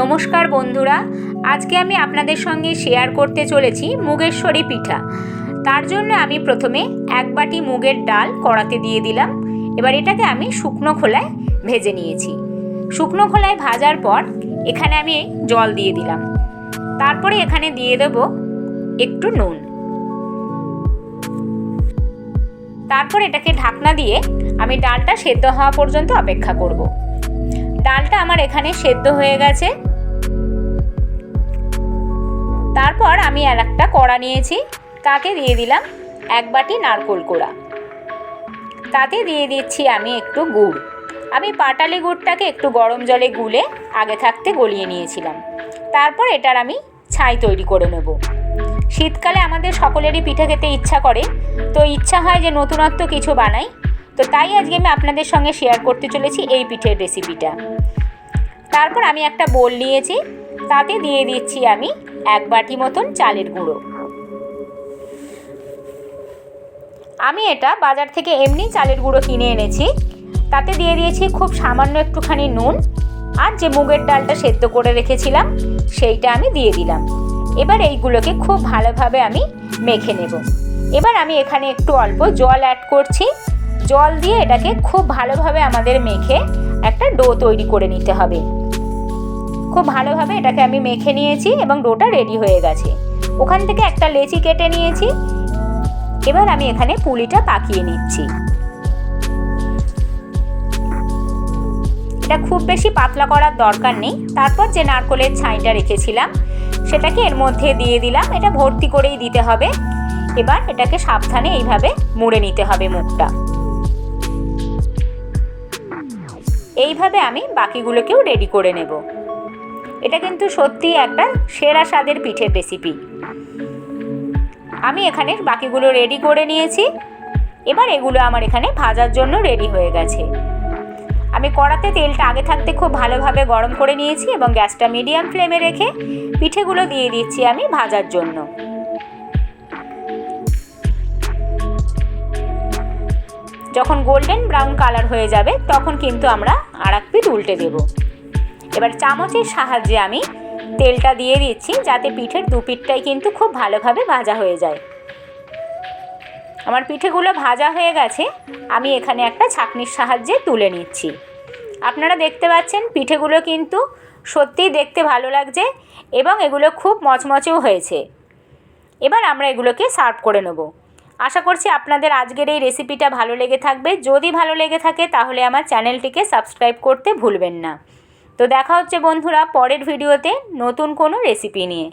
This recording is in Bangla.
নমস্কার বন্ধুরা, আজকে আমি আপনাদের সঙ্গে শেয়ার করতে চলেছি মুগেশ্বরী পিঠা। তার জন্য আমি প্রথমে এক বাটি মুগের ডাল কড়াতে দিয়ে দিলাম, এবার এটাকে আমি শুকনো খোলায় ভেজে নিয়েছি। শুকনো খোলায় ভাজার পর এখানে আমি জল দিয়ে দিলাম। তারপরে এখানে দিয়ে দেবো একটু নুন। তারপর এটাকে ঢাকনা দিয়ে আমি ডালটা সেদ্ধ হওয়া পর্যন্ত অপেক্ষা করব। ডালটা আমার এখানে সেদ্ধ হয়ে গেছে। তারপর আমি আর একটা কড়া নিয়েছি। তাতে দিয়ে দিলাম এক বাটি নারকোল কোড়া। তাতে দিয়ে দিচ্ছি আমি একটু গুড়। আমি পাটালি গুড়টাকে একটু গরম জলে গুলে আগে থাকতে গলিয়ে নিয়েছিলাম। তারপর এটার আমি ছাই তৈরি করে নেব। শীতকালে আমাদের সকলেরই পিঠে খেতে ইচ্ছা করে। তো ইচ্ছা হয় যে নতুনত্ব কিছু বানাই। তো তাই আজকে আমি আপনাদের সঙ্গে শেয়ার করতে চলেছি এই পিঠের রেসিপিটা তারপর আমি একটা বোল নিয়েছি। তাতে দিয়ে দিচ্ছি আমি এক বাটি মতন চালের গুঁড়ো। আমি এটা বাজার থেকে এমনি চালের গুঁড়ো কিনে এনেছি। তাতে দিয়ে দিয়েছি খুব সামান্য একটুখানি নুন আর যে মুগের ডালটা সেদ্ধ করে রেখেছিলাম, সেইটা আমি দিয়ে দিলাম। এবার এইগুলোকে খুব ভালোভাবে আমি মেখে নেব। এবার আমি এখানে একটু অল্প জল অ্যাড করছি। জল দিয়ে এটাকে খুব ভালোভাবে আমাদের মেখে একটা ডো তৈরি করে নিতে হবে। খুব ভালোভাবে এটাকে আমি মেখে নিয়েছি এবং ডোটা রেডি হয়ে গেছে। ওখান থেকে একটা লেচি কেটে নিয়েছি। এবার আমি এখানে পুলিটা পাকিয়ে নিচ্ছি। এটা খুব বেশি পাতলা করার দরকার নেই। তারপর যে নারকলের ছাইটা রেখেছিলাম, সেটাকে এর মধ্যে দিয়ে দিলাম। এটা ভর্তি করেই দিতে হবে। এবার এটাকে সাবধানে এইভাবে মুড়ে নিতে হবে মুখটা। এইভাবে আমি বাকিগুলোকেও রেডি করে নেব। এটা কিন্তু সত্যি একটা সেরা স্বাদের পিঠের রেসিপি আমি এখানে বাকিগুলো রেডি করে নিয়েছি। এবার এগুলো আমার এখানে ভাজার জন্য রেডি হয়ে গেছে। আমি কড়াতে তেলটা আগে থাকতে খুব ভালোভাবে গরম করে নিয়েছি এবং গ্যাসটা মিডিয়াম ফ্লেমে রেখে পিঠেগুলো দিয়ে দিচ্ছি আমি ভাজার জন্য। যখন গোল্ডেন ব্রাউন কালার হয়ে যাবে, তখন কিন্তু আমরা আর এক পিঠ উল্টে দেব। এবার চামচের সাহায্যে আমি তেলটা দিয়ে দিচ্ছি, যাতে পিঠের দু পিঠটাই কিন্তু খুব ভালোভাবে ভাজা হয়ে যায়। আমার পিঠেগুলো ভাজা হয়ে গেছে, আমি এখানে একটা ছাকনির সাহায্যে তুলে নিচ্ছি। আপনারা দেখতে পাচ্ছেন, পিঠেগুলো কিন্তু সত্যিই দেখতে ভালো লাগছে এবং এগুলো খুব মচমচেও হয়েছে। এবার আমরা এগুলোকে সার্ভ করে নেব। আশা করছি আপনাদের আজকের এই রেসিপিটা ভালো লেগে থাকবে। যদি ভালো লেগে থাকে, তাহলে আমার চ্যানেলটিকে সাবস্ক্রাইব করতে ভুলবেন না। তো দেখা হচ্ছে বন্ধুরা পরের ভিডিওতে নতুন কোনো রেসিপি নিয়ে।